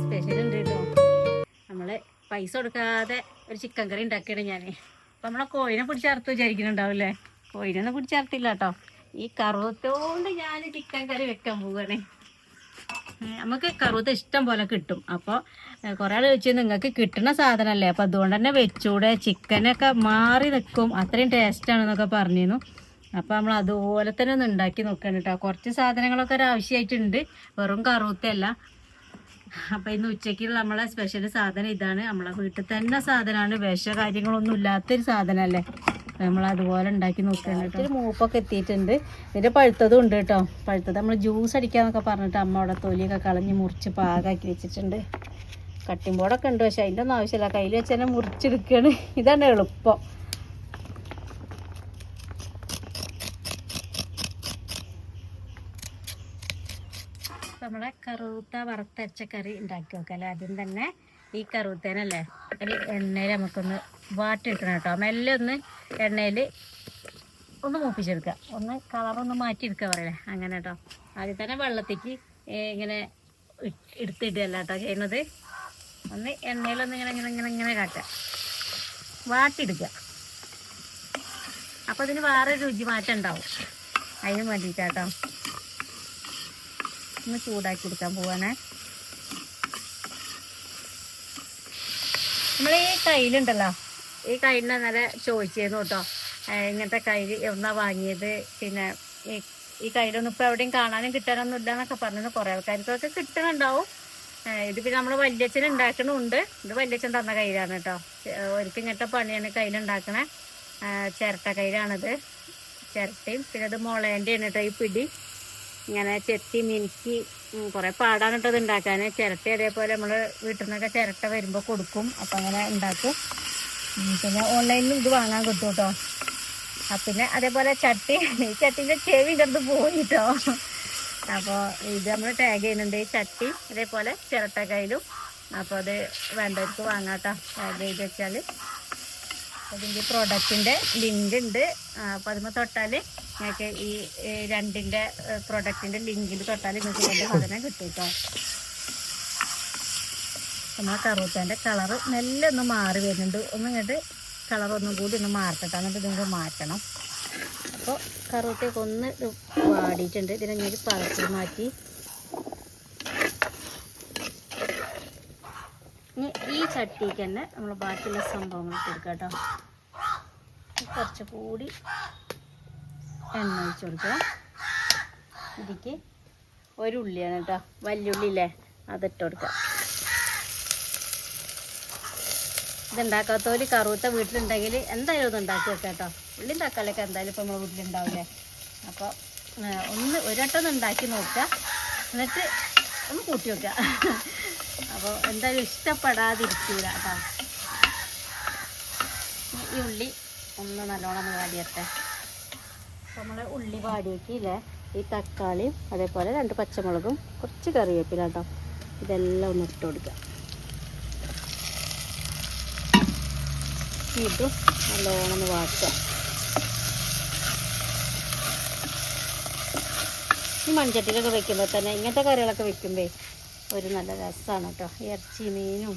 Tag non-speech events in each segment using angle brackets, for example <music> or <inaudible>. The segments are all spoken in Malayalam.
സ്പെഷ്യൽ ഉണ്ട് നമ്മൾ പൈസ കൊടുക്കാതെ ഒരു ചിക്കൻ കറി ഉണ്ടാക്കിയാണ് ഞാൻ അപ്പം നമ്മളെ കോഴിനെ പിടിച്ചറുത്ത് വിചാരിക്കുന്നുണ്ടാവില്ലേ? കോഴിനെ പിടിച്ചറുത്തില്ല കേട്ടോ. ഈ കറുവത്തോണ്ട് ഞാൻ ചിക്കൻ കറി വെക്കാൻ പോവുകയാണ് നമുക്ക് കറുവത്ത് ഇഷ്ടം പോലെ കിട്ടും. അപ്പോൾ കുറേ ആൾ ചോദിച്ചു നിങ്ങൾക്ക് കിട്ടുന്ന സാധനമല്ലേ അപ്പോൾ അതുകൊണ്ട് തന്നെ വെച്ചൂടെ ചിക്കനൊക്കെ മാറി നിൽക്കും. അത്രയും ടേസ്റ്റാണെന്നൊക്കെ പറഞ്ഞിരുന്നു. അപ്പോൾ നമ്മൾ അതുപോലെ തന്നെ ഒന്ന് ഉണ്ടാക്കി നോക്കണം കേട്ടോ കുറച്ച് സാധനങ്ങളൊക്കെ ഒരു ആവശ്യമായിട്ടുണ്ട്. വെറും കറുത്തല്ല അപ്പോൾ ഇന്ന് ഉച്ചയ്ക്കുള്ള നമ്മളെ സ്പെഷ്യൽ സാധനം ഇതാണ്. നമ്മളെ വീട്ടിൽ തന്നെ സാധനമാണ്. വിഷ കാര്യങ്ങളൊന്നും ഇല്ലാത്തൊരു സാധനമല്ലേ നമ്മൾ അതുപോലെ ഉണ്ടാക്കി നോക്കണം കേട്ടോ ഒരു മൂപ്പൊക്കെ എത്തിയിട്ടുണ്ട്. ഇതിന്റെ പഴുത്തതും ഉണ്ട് കേട്ടോ പഴുത്തത് നമ്മൾ ജ്യൂസ് അടിക്കാന്നൊക്കെ പറഞ്ഞിട്ട് അമ്മ അവിടെ തൊലിയൊക്കെ കളഞ്ഞ് മുറിച്ച് പാകാക്കി വെച്ചിട്ടുണ്ട്. കട്ടിൻ ബോർഡൊക്കെ ഉണ്ട്. പക്ഷേ അതിന്റെ ഒന്നും ആവശ്യമില്ല. കയ്യിൽ വെച്ച് തന്നെ മുറിച്ചെടുക്കുകയാണ് ഇതാണ് എളുപ്പം. നമ്മളെ കറുത്ത വറുത്തരച്ച കറി ഉണ്ടാക്കി നോക്കാം ആദ്യം തന്നെ ഈ കറുത്തേനല്ലേ ഒരു എണ്ണയിൽ നമുക്കൊന്ന് വാട്ടിയെടുക്കണം കേട്ടോ. മെല്ലെ ഒന്ന് എണ്ണയിൽ ഒന്ന് മൂപ്പിച്ചെടുക്കുക. ഒന്ന് കളറൊന്ന് മാറ്റിയെടുക്കുക പറയലേ അങ്ങനെ കേട്ടോ. ആദ്യം തന്നെ വെള്ളത്തേക്ക് ഇങ്ങനെ എടുത്തിടുകയല്ല കേട്ടോ ചെയ്യുന്നത്. ഒന്ന് എണ്ണയിലൊന്ന് ഇങ്ങനെ ഇങ്ങനെ ഇങ്ങനെ ഇങ്ങനെ കാട്ടുക. വാട്ടിയെടുക്കുക. അപ്പോൾ ഇതിന് വേറെ രുചി മാറ്റം ഉണ്ടാവും. അതിന് വേണ്ടിയിട്ടാട്ടോ. ഒന്ന് ചൂടാക്കി കൊടുക്കാൻ പോവാണേ. നമ്മൾ ഈ കയ്യിലുണ്ടല്ലോ ഈ കയ്യിലിന് നല്ല ചോദിച്ചിരുന്നു കേട്ടോ. ഇങ്ങനത്തെ കയ്യിൽ എവിടുന്നാ വാങ്ങിയത്. പിന്നെ ഈ കയ്യിലൊന്നും ഇപ്പോൾ എവിടെയും കാണാനും കിട്ടാനൊന്നും ഇല്ല എന്നൊക്കെ പറഞ്ഞു കുറേ ആൾക്കാർക്കൊക്കെ കിട്ടണുണ്ടാവും. ഏഹ് ഇത് പിന്നെ നമ്മൾ വല്യച്ഛൻ ഉണ്ടാക്കണമുണ്ട് ഇത് വല്യച്ഛൻ തന്ന കയ്യിലാണ് കേട്ടോ. ഒരിക്കൽ ഇങ്ങനത്തെ പണിയാണ് കയ്യിലുണ്ടാക്കണേ. ചിരട്ട കയ്യിലാണിത്. ചിരട്ടയും പിന്നെ ഇത് മുളേന്റെയാണ് കേട്ടോ ഈ പിടി. ഇങ്ങനെ ചെത്തി മിനുക്കി കുറേ പാടാണ് കേട്ടോ ഉണ്ടാക്കാൻ ചിരട്ട അതേപോലെ നമ്മൾ വീട്ടിൽ നിന്നൊക്കെ ചിരട്ട വരുമ്പോൾ കൊടുക്കും. അപ്പം അങ്ങനെ ഉണ്ടാക്കും. പിന്നെ ഓൺലൈനിൽ ഇത് വാങ്ങാൻ കിട്ടും കേട്ടോ. പിന്നെ അതേപോലെ ചട്ടി ഈ ചട്ടീന്റെ ചെവി ഇടത്ത് പോയിട്ടോ അപ്പോൾ ഇത് നമ്മൾ ടാഗ് ചെയ്യുന്നുണ്ട് ഈ ചട്ടി അതേപോലെ ചിരട്ട കയ്യിലും. അപ്പോൾ അത് വേണ്ടവർക്ക് വാങ്ങാം കേട്ടോ. ടാഗ് ചെയ്ത് വെച്ചാൽ അതിന്റെ പ്രോഡക്റ്റിന്റെ ലിങ്ക് ഉണ്ട്. അപ്പോൾ അതിന് തൊട്ടാൽ നിങ്ങൾക്ക് ഈ രണ്ടിന്റെ പ്രോഡക്റ്റിന്റെ ലിങ്കിൽ തൊട്ടാൽ നിങ്ങൾക്ക് രണ്ട് സാധനം കിട്ടും കേട്ടോ നമ്മളെ കറുത്തേന്റെ കളറ് നല്ല ഒന്ന് മാറി വരുന്നുണ്ട്. ഒന്ന് ഇങ്ങോട്ട് കളർ ഒന്നും കൂടി ഒന്ന് മാറട്ടെ എന്നിട്ട് ഇതിങ്ങൾ മാറ്റണം. അപ്പോൾ കറുവത്തേക്ക് ഒന്ന് വാടിയിട്ടുണ്ട്. ഇതിനെ ഞാൻ പറച്ചിൽ മാറ്റി ഇനി ഈ ചട്ടിക്ക് തന്നെ നമ്മൾ ബാക്കിയുള്ള സംഭവങ്ങൾ കൊടുക്കാം കേട്ടോ. കുറച്ച് കൂടി എണ്ണ ഒഴിച്ച് കൊടുക്കുക ഇതിക്ക് ഒരു ഉള്ളിയാണ് കേട്ടോ. ഇട്ട് അതിട്ട് കൊടുക്കുക ഇതുണ്ടാക്കാത്തവര് കറുത്ത വീട്ടിലുണ്ടെങ്കിൽ എന്തായാലും ഇത് ഉണ്ടാക്കി വെക്കാം കേട്ടോ. ഉള്ളി തക്കാളിയൊക്കെ എന്തായാലും ഇപ്പോൾ നമ്മുടെ വീട്ടിലുണ്ടാവില്ലേ അപ്പോൾ ഒന്ന് ഒരു വട്ടം ഒന്ന് ഉണ്ടാക്കി നോക്കുക. എന്നിട്ട് ഒന്ന് കൂട്ടി വെക്കുക. അപ്പോൾ എന്തായാലും ഇഷ്ടപ്പെടാതിരിക്കൂല കേട്ടോ. ഈ ഉള്ളി ഒന്ന് നല്ലോണം വാടിയട്ടെ. നമ്മൾ ഉള്ളി വാടി വെക്കില്ലേ ഈ തക്കാളിയും അതേപോലെ രണ്ട് പച്ചമുളകും കുറച്ച് കറിവേപ്പില കേട്ടോ. ഇതെല്ലാം ഒന്ന് ഇട്ട് കൊടുക്കാം. ഇതും നല്ലോണം വാട്ടാം ഈ മൺചട്ടിയിലൊക്കെ വെക്കുമ്പോൾ തന്നെ ഇങ്ങനത്തെ കറികളൊക്കെ വെക്കുമ്പോൾ ഒരു നല്ല രസമാണ് കേട്ടോ. ഇറച്ചി മീനും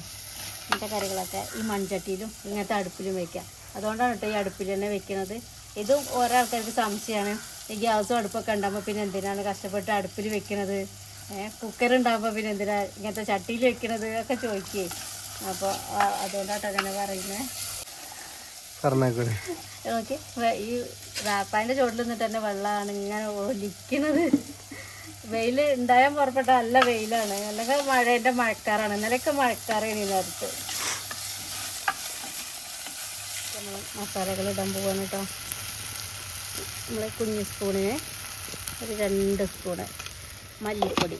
ഇങ്ങനത്തെ കറികളൊക്കെ ഈ മൺചട്ടിയിലും ഇങ്ങനത്തെ അടുപ്പിലും വെക്കാം അതുകൊണ്ടാണ് കേട്ടോ ഈ അടുപ്പിൽ തന്നെ വെക്കുന്നത്. ഇതും ഓരോ ആൾക്കാർക്ക് സംശയമാണ്. ഈ ഗ്യാസും അടുപ്പൊക്കെ ഉണ്ടാകുമ്പോൾ പിന്നെ എന്തിനാണ് കഷ്ടപ്പെട്ട് അടുപ്പിൽ വെക്കുന്നത്? കുക്കർ ഉണ്ടാകുമ്പോൾ പിന്നെ എന്തിനാ ഇങ്ങനത്തെ ചട്ടിയിൽ വെക്കുന്നത് ഒക്കെ ചോദിക്കേ അപ്പോൾ അതുകൊണ്ടാട്ടോ അങ്ങനെ പറയുന്നത് പറഞ്ഞേക്കൂടെ നോക്കി ഈ റാപ്പാന്റെ ചോട്ടിൽ നിന്നിട്ട് തന്നെ വെള്ളമാണ് ഇങ്ങനെ ഒലിക്കണത് വെയിൽ ഉണ്ടായാൽ പുറപ്പെട്ട നല്ല വെയിലാണ്. അല്ലെങ്കിൽ മഴേന്റെ മഴക്കാറാണ്. ഇന്നലെയൊക്കെ മഴക്കാറാണ് നേരത്ത്. നമ്മൾ മസാലകൾ ഇടാൻ പോവാണ് കേട്ടോ നമ്മൾ കുഞ്ഞ് സ്പൂണിന് ഒരു രണ്ട് സ്പൂണ് മല്ലിപ്പൊടി.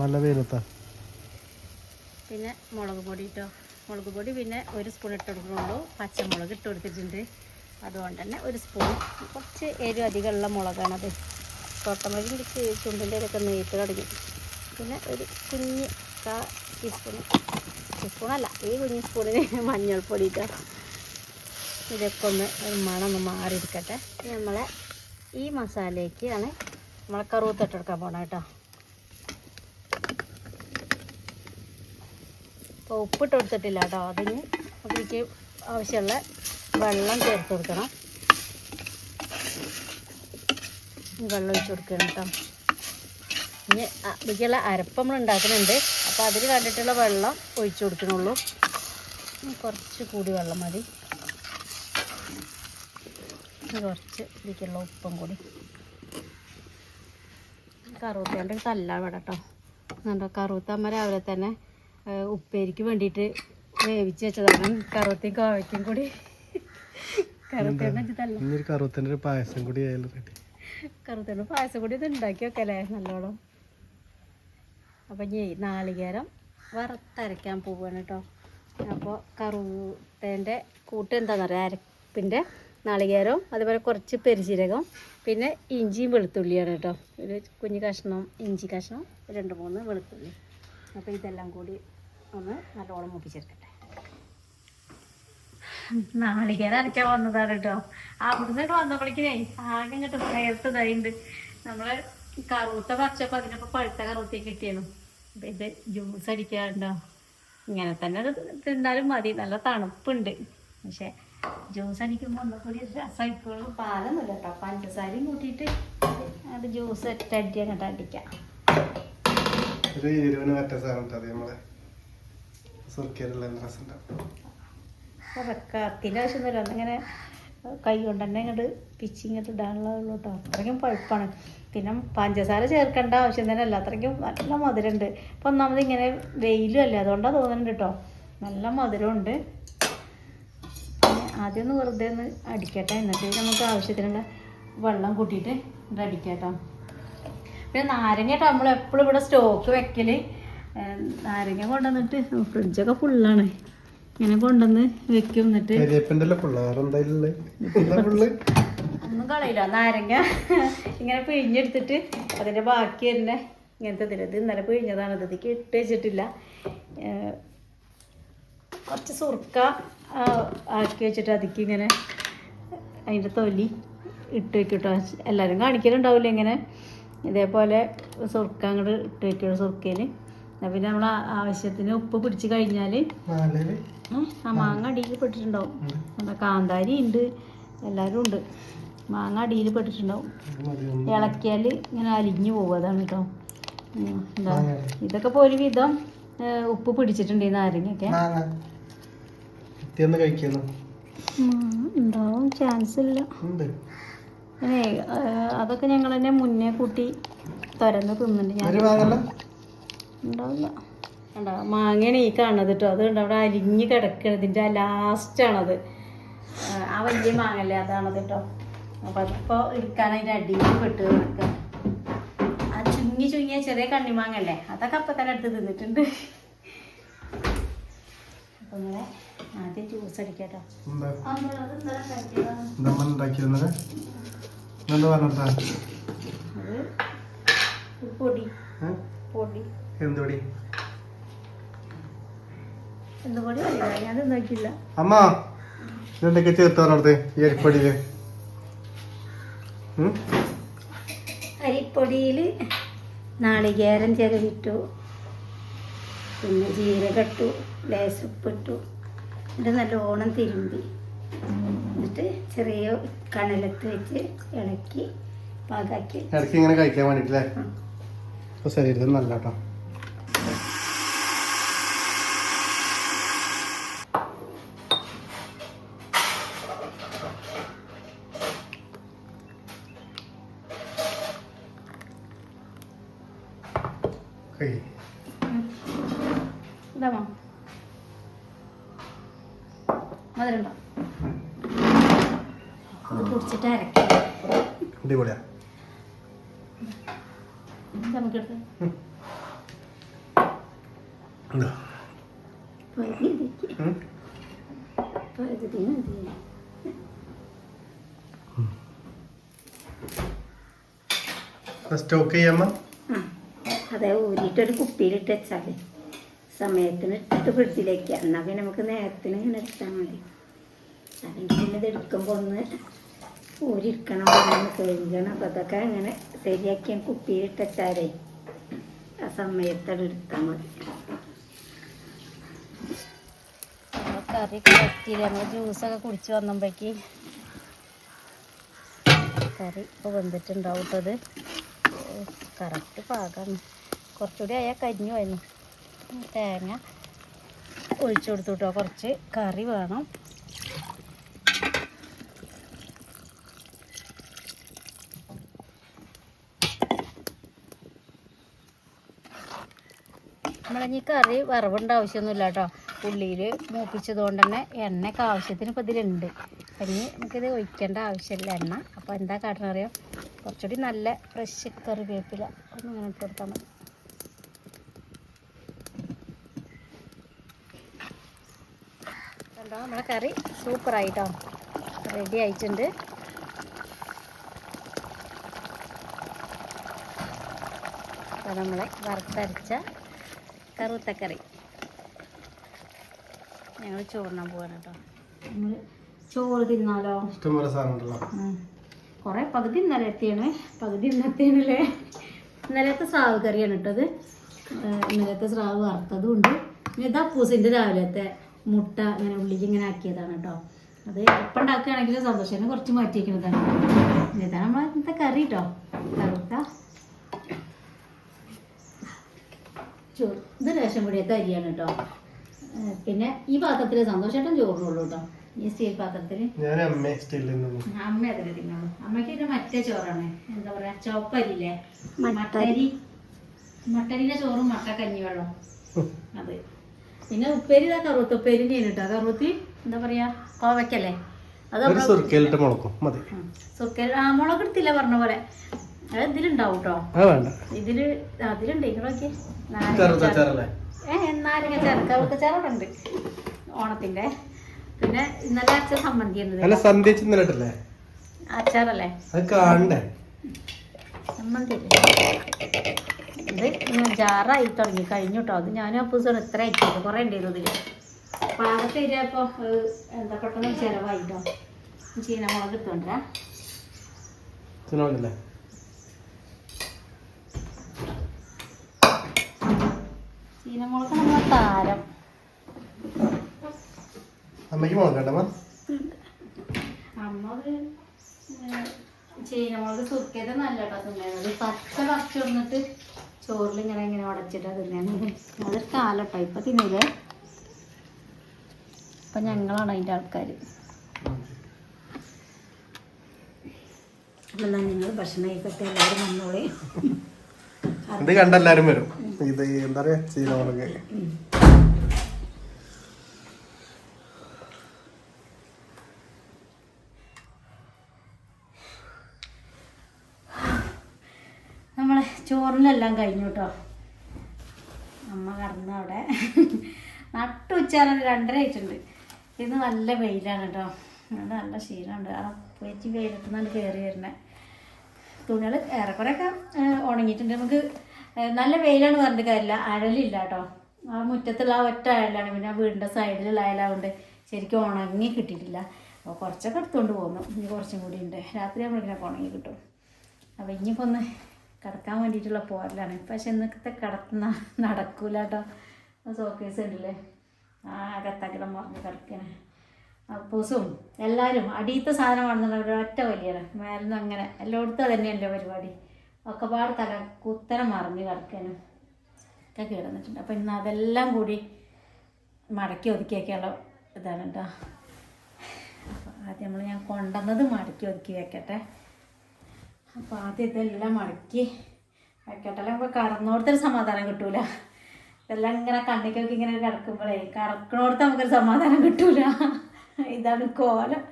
നല്ല വെയിലത്താ. പിന്നെ മുളക് പൊടി കേട്ടോ മുളക് പൊടി പിന്നെ ഒരു സ്പൂൺ ഇട്ട് കൊടുക്കുന്നുള്ളൂ. പച്ചമുളക് ഇട്ട് കൊടുത്തിട്ടുണ്ട്. അതുകൊണ്ട് തന്നെ ഒരു സ്പൂൺ. കുറച്ച് എരിവ് അധികമുള്ള മുളകാണത് തോട്ടമുളകിന്റെ ചുണ്ടിന്റെ ഒക്കെ നെയ്ത്ത് തുടങ്ങി. പിന്നെ ഒരു കുഞ്ഞ് കാ ടീസ്പൂൺ ടീസ്പൂണല്ല ഈ കുഞ്ഞ് സ്പൂണിന് <laughs> മഞ്ഞൾപ്പൊടി ഇട്ടാണ് ഇതൊക്കെ ഒന്ന് മണമൊന്ന് മാറിയിരിക്കട്ടെ. നമ്മളെ ഈ മസാലയ്ക്കാണ് നമ്മളെ കറുവത്തിട്ടെടുക്കാൻ പോകണം കേട്ടോ. ഇപ്പോൾ ഉപ്പിട്ട് കൊടുത്തിട്ടില്ല കേട്ടോ. അതിന് അതിലേക്ക് ആവശ്യമുള്ള വെള്ളം ചേർത്ത് കൊടുക്കണം. വെള്ളം ഒഴിച്ച് കൊടുക്കണം കേട്ടോ. ഇനി ഇതിക്കുള്ള അരപ്പ് നമ്മൾ ഉണ്ടാക്കുന്നുണ്ട്. അപ്പോൾ അതിൽ കണ്ടിട്ടുള്ള വെള്ളം ഒഴിച്ചു കൊടുക്കണുള്ളൂ. കുറച്ച് കൂടി വെള്ളം മതി. കുറച്ച് ഇതിക്കുള്ള ഉപ്പും കൂടി. കറുവത്തേന്റെ തല്ല ഇവിടെ കേട്ടോ. എന്നുണ്ടോ കറുവത്തമ്മ രാവിലെ തന്നെ ഉപ്പേരിക്ക് വേണ്ടിയിട്ട് വേവിച്ച് വെച്ചതാണ്. കറുവത്തേയും കോവയ്ക്കും കൂടി. കറുത്തേന്റെ തല്ല ഇനി കറുവത്തിന്റെ ഒരു പായസം കൂടി ആയാലും റെഡി കറുത്തേന്റെ പായസം കൂടി ഇത് ഉണ്ടാക്കി വെക്കല്ലേ? നല്ലോണം. അപ്പം ഇനി നാളികേരം വറുത്തരയ്ക്കാൻ പോവുകയാണ് കേട്ടോ. അപ്പോൾ കറുത്തേന്റെ കൂട്ട് എന്താണെന്ന് പറയുക അരപ്പിന്റെ നാളികേരവും അതുപോലെ കുറച്ച് പെരിചീരകം പിന്നെ ഇഞ്ചിയും വെളുത്തുള്ളിയാണ് കേട്ടോ. ഒരു കുഞ്ഞു കഷ്ണം ഇഞ്ചി കഷ്ണം രണ്ട് മൂന്ന് വെളുത്തുള്ളി. അപ്പോൾ ഇതെല്ലാം കൂടി ഒന്ന് നല്ലോണം മുപ്പിച്ചെടുക്കട്ടെ. നാളികേരം അരക്കാൻ വന്നതാണ് കേട്ടോ അവിടുന്ന് വന്നപ്പോഴേക്കിനേ ആകെ ഇങ്ങോട്ട് നേരത്തതായിണ്ട് നമ്മൾ കറുത്ത പറിച്ചപ്പോ അതിനൊക്കെ പഴുത്ത കറുത്തി കിട്ടിയാണ് അപ്പൊ ഇത് ജ്യൂസ് അടിക്കാറുണ്ടോ? ഇങ്ങനെ തന്നെ തിന്നാലും മതി. നല്ല തണുപ്പുണ്ട്. പക്ഷെ ജ്യൂസ് അടിക്കുമ്പോൾ ഒന്നുകൂടി രസമായിക്കോളും പാലൊന്നുമില്ല കേട്ടോ പഞ്ചസാരയും കൂട്ടിയിട്ട് അത് ജ്യൂസ് ഒറ്റ അടി അങ്ങോട്ട് അടിക്കാം. ഒരു എരിവിന് മറ്റേ സാധനം നമ്മളെ സുർക്കയിലുള്ള രസം കത്തിന്റെ ആവശ്യമൊന്നുമില്ല ഒന്നിങ്ങനെ കൈ കൊണ്ട് തന്നെ ഇങ്ങോട്ട് പിച്ചി ഇങ്ങോട്ട് ഇടാനുള്ളതുള്ളൂ കേട്ടോ അത്രയ്ക്കും പഴുപ്പാണ്. പിന്നെ പഞ്ചസാര ചേർക്കേണ്ട ആവശ്യം തന്നെ അല്ല അത്രയ്ക്കും നല്ല മധുരമുണ്ട് ഇപ്പം ഒന്നാമത് ഇങ്ങനെ വെയിലും അല്ലേ? അതുകൊണ്ടാണ് തോന്നുന്നുണ്ട് കേട്ടോ നല്ല മധുരമുണ്ട്. ആദ്യം ഒന്ന് വെറുതെ ഒന്ന് അടിക്കട്ടെ. എന്നിട്ട് നമുക്ക് ആവശ്യത്തിനുള്ള വെള്ളം കൂട്ടിയിട്ട് അടിക്കാം പിന്നെ നാരങ്ങ കേട്ടോ നമ്മൾ എപ്പോഴും ഇവിടെ സ്റ്റോക്ക് വെക്കൽ. നാരങ്ങ കൊണ്ടുവന്നിട്ട് ഫ്രിഡ്ജൊക്കെ ഫുള്ളാണ് ഇങ്ങനെ കൊണ്ടുവന്ന് വെക്കും എന്നിട്ട്. ഒന്നും കളയില്ല. നാരങ്ങ ഇങ്ങനെ പിഴിഞ്ഞെടുത്തിട്ട് അതിന്റെ ബാക്കി തന്നെ ഇങ്ങനത്തെ ഇതിൽ ഇന്നലെ പിഴിഞ്ഞതാണ്. ഇത് ഇതിലേക്ക് ഇട്ട് വെച്ചിട്ടില്ല. കുറച്ച് സുർക്ക ആക്കി വെച്ചിട്ട് അതിക്ക് ഇങ്ങനെ അതിന്റെ തൊലി ഇട്ട് വെക്കിട്ടോ. കേട്ടോ എല്ലാവരും കാണിക്കലുണ്ടാവില്ല ഇങ്ങനെ? ഇതേപോലെ സുർക്ക അങ്ങോട്ട് ഇട്ട് വെക്കുള്ളൂ സുർക്കയിൽ പിന്നെ നമ്മൾ ആവശ്യത്തിന് ഉപ്പ് പിടിച്ച് കഴിഞ്ഞാൽ ആ മാങ്ങ അടിയിൽ പെട്ടിട്ടുണ്ടാവും. നമ്മുടെ കാന്താരി ഉണ്ട് എല്ലാവരും ഉണ്ട്. മാങ്ങ അടിയിൽ പെട്ടിട്ടുണ്ടാവും. ഇളക്കിയാൽ ഇങ്ങനെ അലിഞ്ഞു പോകും അതാണ് കേട്ടോ എന്താ ഇതൊക്കെ ഇപ്പോൾ ഒരുവിധം ഉപ്പ് പിടിച്ചിട്ടുണ്ട് ഈ നാരങ്ങയൊക്കെ. ഉണ്ടാവും ചാൻസ് ഇല്ല. അതൊക്കെ ഞങ്ങൾ തന്നെ മുന്നേ കൂട്ടി തുരന്ന് തിന്നുന്നുണ്ട് ഞാൻ. ഉണ്ടാവില്ല. കണ്ടോ? മാങ്ങയാണ് ഈ കാണുന്നത് കേട്ടോ അത് കണ്ടോ? അവിടെ അരിഞ്ഞ് കിടക്കണം. ഇതിന്റെ ലാസ്റ്റാണത് ആ വലിയ മാങ്ങല്ലേ? അതാണത് കേട്ടോ അപ്പോൾ അതിപ്പോൾ എടുക്കാൻ അതിന്റെ അടിയിൽ പെട്ട് നിൽക്കുക ആ ചുങ്ങി ചുങ്ങിയ ചെറിയ കണ്ണിമാങ്ങല്ലേ? അതൊക്കെ അപ്പം തന്നെ എടുത്ത് തിന്നിട്ടുണ്ട്. അപ്പം നിങ്ങളെ ആദ്യം ജ്യൂസ് അടിക്കാട്ടോ. എന്താ. എന്താ ഉണ്ടാക്കിയിരുന്നത് എന്താ പറഞ്ഞിട്ടാ അത് ഒരു പൊടി ഏ? പൊടി എന്തുപടി എന്ത് പൊടി അറിയില്ല ഞാനത് നോക്കിയില്ല അമ്മ ഇതെന്തൊക്കെ ചേർത്ത് പറഞ്ഞത് ഈ അരിപ്പൊടിയിൽ? അരിപ്പൊടിയിൽ നാളികേരം ചിരവിട്ടു. പിന്നെ ജീരകട്ടു ഇട്ടു ലേസുപ്പിട്ടു എന്നിട്ട് നല്ലോണം തിരുമ്പി. എന്നിട്ട് ചെറിയ കണലത്ത് വെച്ച് ഇളക്കി പാകാക്കി. ഇടയ്ക്ക് ഇങ്ങനെ കഴിക്കാൻ വേണ്ടിട്ടില്ലേ ശരീരത്തിൽ ശരീരത്തിന് നല്ല കേട്ടോ സ്റ്റോക്ക് ചെയ്യാമ്മ ആ അതെ ഊരിയിട്ടൊരു കുപ്പിയിലിട്ട് വെച്ചാൽ സമയത്തിന് ഇട്ടിട്ട് ഫ്രിഡ്ജിലേക്ക്. എന്നാൽ പിന്നെ നമുക്ക് നേരത്തിന് ഇങ്ങനെ എടുത്താൽ മതി. അല്ലെങ്കിൽ പിന്നെ ഇത് എടുക്കുമ്പോൾ ഒന്ന് ഊരിക്കണം ഒന്ന് കഴുകണം. അപ്പം അതൊക്കെ അങ്ങനെ ശരിയാക്കി കുപ്പിയിലിട്ട് വെച്ചാലേ ആ സമയത്ത് അത് എടുത്താൽ മതി. കറി കറക്റ്റില്ല നമ്മൾ ജ്യൂസൊക്കെ കുടിച്ച് വന്നപ്പോഴേക്ക് കറി ഇപ്പോൾ വെന്തിട്ടുണ്ടാവും കേട്ടത് കറക്റ്റ് പാകമാണ് കുറച്ചുകൂടി ആയാൽ കരിഞ്ഞു വന്നു തേങ്ങ ഒഴിച്ചു കൊടുത്തു കേട്ടോ കുറച്ച് കറി വേണം. നമ്മളിനി കറി വറവുണ്ട ആവശ്യമൊന്നുമില്ല കേട്ടോ ഉള്ളിയിൽ മൂപ്പിച്ചത് കൊണ്ട് തന്നെ എണ്ണയൊക്കെ ആവശ്യത്തിന് ഇപ്പോൾ ഇതിലുണ്ട്. ഇനി നമുക്കിത് ഒഴിക്കേണ്ട ആവശ്യമില്ല എണ്ണ. അപ്പോൾ എന്താ കാട്ടണം അറിയാം? കുറച്ചുകൂടി നല്ല ഫ്രഷ് കറിവേപ്പില ഒന്ന് ഇങ്ങനെ ഇട്ട് മതി. കണ്ടോ? നമ്മളെ കറി സൂപ്പറായിട്ടോ റെഡി ആയിട്ടുണ്ട്. അപ്പോൾ നമ്മളെ വറുത്തരച്ച കറുത്തക്കറി ഞങ്ങൾ ചോറിനാൻ പോവാണ് കേട്ടോ. ചോറ് തിന്നാലോ? ഇഷ്ടംപോലെ സാധനമുണ്ടല്ലോ കുറേ പകുതി ഇന്നലെ എത്തിയാണ് പകുതി ഇന്നത്തേനല്ലേ ഇന്നലത്തെ സ്രാവ് കറിയാണ് ഇട്ടത് ഇന്നലത്തെ സ്രാവ് വറുത്തതും ഉണ്ട്. ഇത് അപ്പൂസിന്റെ രാവിലത്തെ മുട്ട ഇങ്ങനെ ഉള്ളിക്ക് ഇങ്ങനെ ആക്കിയതാണ് കേട്ടോ. അത് എപ്പം ഉണ്ടാക്കുകയാണെങ്കിലും സന്തോഷം. കുറച്ച് മാറ്റി വയ്ക്കുന്നതാണ് ഇതാണ് നമ്മളെ ഇന്നത്തെ കറി കേട്ടോ. കറുത്ത ചോറ്. ഇത് റേഷൻ പൊടിയത്തെ അരിയാണ് കേട്ടോ. പിന്നെ ഈ പാത്രത്തിൽ സന്തോഷേട്ടൻ ചോറിനുള്ളൂ കേട്ടോ ഈ സ്റ്റീൽ പാത്രത്തിൽ അമ്മ അതിൽ തിന്നുള്ളൂ അമ്മയ്ക്ക് ഇത് മറ്റേ ചോറാണ്. എന്താ പറയാ ചോപ്പരില്ലേ? മട്ടരി. മട്ടരിന്റെ ചോറും മട്ട കഞ്ഞിവെള്ളം അത്. പിന്നെ ഉപ്പേരി ഇതാ കറുത്ത് ഉപ്പേരി കേട്ടോ കറുത്തി എന്താ പറയാ കോവക്കല്ലേ അത് സുർക്കയിലിട്ട് മുളക്കും. മതി. സുർക്കൽ ആ മുളക് എടുത്തില്ല പറഞ്ഞ പോലെ. അത് ഇതിലുണ്ടാവും കേട്ടോ വേണ്ട. ഇതിൽ അതിലുണ്ട്. ഏ നാരങ്ങ ചേർക്ക ഉണ്ട് ഓണത്തിന്റെ. പിന്നെ ഇന്നലെ അച്ഛൻ സമ്മതി അല്ല ഉണ്ട് ഇന്നലെ അച്ചാറല്ലേ? അത് കാണണ്ടേ? സമ്മന്തി ഇത് ജാറായി തുടങ്ങി കഴിഞ്ഞു കേട്ടോ അത് ഞാനും അപ്പൂസാണ് ഇത്ര അയച്ചത് കുറേ ഉണ്ടായിരുന്നു ഇതിൽ. പാകത്ത് ഇരിയപ്പോൾ എന്താ പെട്ടെന്ന് ചിലവായിട്ടോ? ചീനമുളക് ഇട്ടുകൊണ്ടേ നമ്മളെ താരം. അമ്മയ്ക്ക് മുളകണ്ടമ്മ അമ്മ. അത് ചീനമുളക് സുർക്കത് നല്ല കേട്ടോ തിന്നണത് പച്ച പറിച്ചു വന്നിട്ട് ചോറിൽ ഇങ്ങനെ ഇങ്ങനെ ഉടച്ചിട്ടാ തിന്നണത് അതൊരു കാലട്ടോ ഇപ്പൊ തിന്നില്ലേ ഇപ്പൊ ഞങ്ങളാണ് അതിന്റെ ആൾക്കാർ അല്ല നിങ്ങൾ ഭക്ഷണം കഴിക്കട്ടെ എല്ലാവരും വന്നോളേ. കണ്ടെല്ലാരും വരും. ഇത് എന്താ പറയാ? ചീനമുളക് നമ്മളെ ചോറിനെല്ലാം കഴിഞ്ഞു കേട്ടോ അമ്മ കറന്ന അവിടെ നട്ടു ഉച്ചാരം രണ്ടര ആയിട്ടുണ്ട്. ഇത് നല്ല വെയിലാണ് കേട്ടോ അത് നല്ല ശീലമുണ്ട്. ആ വെച്ച് വെയിലത്തുനിന്നാണ് കയറി വരുന്നത് തുണികൾ ഏറെക്കുറെയൊക്കെ ഉണങ്ങിയിട്ടുണ്ട്. നമുക്ക് നല്ല വെയിലാണ് പറഞ്ഞിട്ട് കാര്യമില്ല. അഴലില്ല കേട്ടോ. ആ മുറ്റത്തുള്ള ആ ഒറ്റ അയലാണ് പിന്നെ ആ വീടിന്റെ സൈഡിലുള്ള അയലാവുണ്ട് ശരിക്കും ഉണങ്ങി കിട്ടിയിട്ടില്ല. അപ്പോൾ കുറച്ചൊക്കെ എടുത്തുകൊണ്ട് പോകുന്നു ഇനി കുറച്ചും കൂടി ഉണ്ട്. രാത്രി ആകുമ്പോഴേക്കിനൊക്കെ ഉണങ്ങി കിട്ടും. അപ്പോൾ ഇനിയിപ്പോൾ ഒന്ന് കിടക്കാൻ വേണ്ടിയിട്ടുള്ള പോരലാണ്. പക്ഷെ ഇന്നത്തെ കിടത്തുന്ന നടക്കൂല കേട്ടോ. സോക്കേസ് ഉണ്ടല്ലേ? ആ കത്താക്കിടം മറിഞ്ഞ് കിടക്കണേ. അപ്പൂസും എല്ലാവരും അടിയത്തെ സാധനം വേണമെന്നുള്ള ഒറ്റ വലിയാണ്. മേലെന്ന് അങ്ങനെ. എല്ലായിടത്തും തന്നെയല്ലേ പരിപാടി. ഒക്കെ പാട് തല കുത്തനെ മറിഞ്ഞ് കിടക്കാനും ഒക്കെ കിടന്നിട്ടുണ്ട്. അപ്പം ഇന്ന് അതെല്ലാം കൂടി മടക്കി ഒതുക്കിയൊക്കെയുള്ള ഇതാണ് കേട്ടോ അപ്പോൾ ആദ്യം നമ്മൾ ഞാൻ കൊണ്ടുവന്നത് മടക്കി ഒതുക്കി വെക്കട്ടെ. അപ്പോൾ ആദ്യം ഇതെല്ലാം മടക്കി വെക്കട്ടെ. അല്ലെങ്കിൽ കടന്നോടത്തൊരു സമാധാനം കിട്ടൂല. ഇതെല്ലാം ഇങ്ങനെ കണ്ണിക്കൊക്കെ ഇങ്ങനെ കിടക്കുമ്പോഴേ കറക്കണോടത്ത് നമുക്കൊരു സമാധാനം കിട്ടൂല. ഇതാണ് കോലം.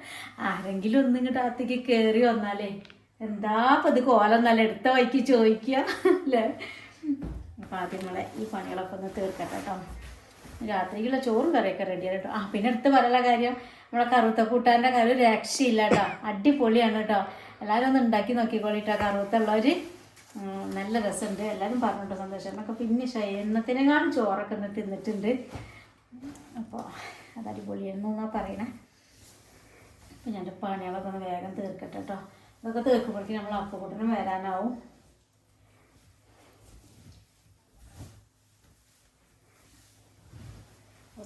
ആരെങ്കിലും ഒന്നും ഇങ്ങോട്ട് അകത്തേക്ക് കയറി വന്നാലേ എന്താ അപ്പൊ ഇത് കോലം നല്ല എടുത്ത വഴിക്ക് ചോദിക്കുക അല്ലേ? അപ്പം ആദ്യം നമ്മളെ ഈ പണികളൊക്കെ ഒന്ന് തീർക്കട്ടെ കേട്ടോ. രാത്രിക്കുള്ള ചോറും കറിയൊക്കെ റെഡിയാണ് കേട്ടോ. ആ പിന്നെ എടുത്ത് പറയാനുള്ള കാര്യം നമ്മളെ കറുത്ത കൂട്ടാന്റെ കറി രക്ഷയില്ല കേട്ടോ. അടിപൊളിയാണ് കേട്ടോ. എല്ലാവരും ഒന്ന് ഉണ്ടാക്കി നോക്കിക്കോളിട്ടോ കറുത്തുള്ളവർ നല്ല രസമുണ്ട്. എല്ലാവരും പറഞ്ഞിട്ട് സന്തോഷം. എന്നൊക്കെ പിന്നെ ശയനത്തിനെങ്ങാനും ചോറൊക്കെ ഒന്ന് തിന്നിട്ടുണ്ട്. അപ്പോൾ അത് അടിപൊളിയെന്നാ പറയണേ. അപ്പം ഞാൻ പണികളൊക്കെ ഒന്ന് വേഗം തീർക്കട്ടെ കേട്ടോ. ഇതൊക്കെ തീർക്കുമ്പോഴേക്കും നമ്മൾ അപ്പക്കൂട്ടിനും വരാനാവും.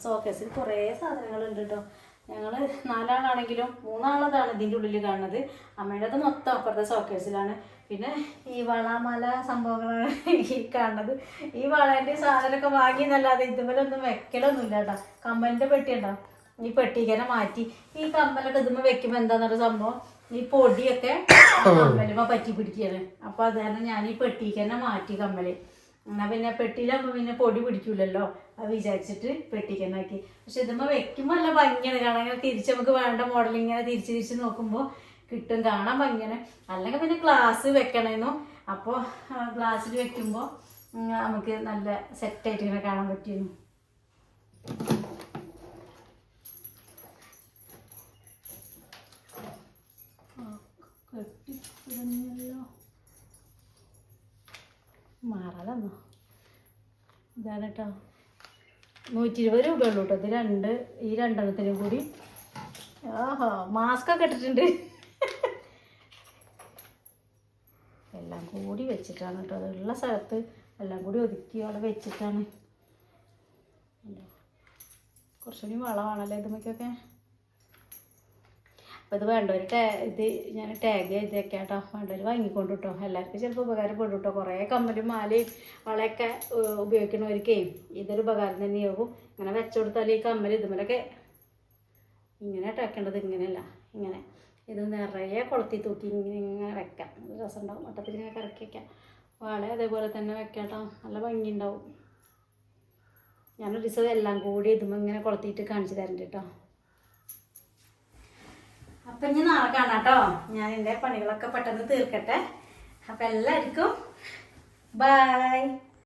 സോക്കേസിൽ കുറേ സാധനങ്ങളുണ്ട് കേട്ടോ ഞങ്ങൾ നാലാളാണെങ്കിലും മൂന്നാളതാണ് ഇതിന്റെ ഉള്ളിൽ കാണുന്നത്. അമ്മയുടേത് മൊത്തം അപ്പുറത്തെ സോക്കേസിലാണ് പിന്നെ ഈ വളമല സംഭവങ്ങളാണ് ഈ കാണുന്നത്. ഈ വളേന്റെ സാധനമൊക്കെ വാങ്ങി എന്നല്ലാതെ വെക്കലൊന്നും വെക്കലൊന്നുമില്ല കേട്ടോ കമ്മലിന്റെ പെട്ടി ഉണ്ടോ ഈ പെട്ടിക്കനെ മാറ്റി. ഈ കമ്മലൊക്കെ ഇതുമ്പോൾ വെക്കുമ്പോൾ എന്താണെന്നൊരു സംഭവം? ഈ പൊടിയൊക്കെ കമ്മലുമ്പോൾ പറ്റി പിടിക്കുകയാണ് അപ്പൊ അത് കാരണം ഞാൻ ഈ പെട്ടിക്ക് തന്നെ മാറ്റി കമ്മൽ. എന്നാ പിന്നെ പെട്ടിയിലാകുമ്പോ പിന്നെ പൊടി പിടിക്കൂലല്ലോ. അത് വിചാരിച്ചിട്ട് പെട്ടിക്ക് തന്നെ ആക്കി. പക്ഷെ ഇതുമ്പോ വെക്കുമ്പോ നല്ല ഭംഗിയാണ്. കാരണം ഇങ്ങനെ തിരിച്ച് നമുക്ക് വേണ്ട മോഡൽ ഇങ്ങനെ തിരിച്ച് തിരിച്ച് നോക്കുമ്പോൾ കിട്ടും. കാണാൻ ഭംഗിയാണ്. അല്ലെങ്കിൽ പിന്നെ ഗ്ലാസ് വെക്കണമായിരുന്നു അപ്പോൾ ഗ്ലാസ്സിൽ വെക്കുമ്പോൾ നമുക്ക് നല്ല സെറ്റായിട്ട് ഇങ്ങനെ കാണാൻ പറ്റിയിരുന്നു കെട്ടിപ്പിടഞ്ഞല്ലോ. മാറാലെന്നോ ഇതാണ് കേട്ടോ നൂറ്റി ഇരുപത് രൂപ ഉള്ളൂ കേട്ടോ ഇത് രണ്ട് ഈ രണ്ടെണ്ണത്തിനും കൂടി. ആഹാ മാസ്ക് ഒക്കെ ഇട്ടിട്ടുണ്ട്. എല്ലാം കൂടി വെച്ചിട്ടാണ് കേട്ടോ. അതുള്ള സ്ഥലത്ത് എല്ലാം കൂടി ഒതുക്കി അവിടെ വെച്ചിട്ടാണ്? കുറച്ചുകൂടി വളമാണല്ലോ ഇതുമൊക്കെ അപ്പോൾ ഇത് വേണ്ടവർ ടാ ഇത് ഞാൻ ടാഗ് ചെയ്തേക്കാട്ടോ. വേണ്ട കേട്ടോ വേണ്ടവർ വാങ്ങിക്കൊണ്ട് കേട്ടോ എല്ലാവർക്കും ചിലപ്പോൾ ഉപകാരപ്പെടും കേട്ടോ കുറേ കമ്മലും മാലയും വളയൊക്കെ ഉപയോഗിക്കണവർക്കേ ഇതൊരു ഉപകാരം തന്നെയാകും. ഇങ്ങനെ വെച്ചുകൊടുത്താൽ ഈ കമ്മൽ ഇതുമലൊക്കെ ഇങ്ങനെ ടാക്കേണ്ടത് ഇങ്ങനെയല്ല. ഇങ്ങനെ ഇത് നിറയെ കൊളുത്തി തൂക്കി ഇങ്ങനെ ഇങ്ങനെ വെക്കാം. രസം രസമുണ്ടാവും. വട്ടത്തിൽ ഇങ്ങനെ കറക്കി വെക്കാം. വാള അതേപോലെ തന്നെ വെക്കാട്ടോ. നല്ല ഭംഗി ഉണ്ടാവും ഞാനൊരു ദിവസം എല്ലാം കൂടി ഇതുമ്പോൾ ഇങ്ങനെ കൊളുത്തിയിട്ട് കാണിച്ചു തരണ്ട് കേട്ടോ അപ്പം ഇനി നാളെ കാണാം കേട്ടോ ഞാൻ എന്റെ പണികളൊക്കെ പെട്ടെന്ന് തീർക്കട്ടെ. അപ്പം എല്ലാവർക്കും ബൈ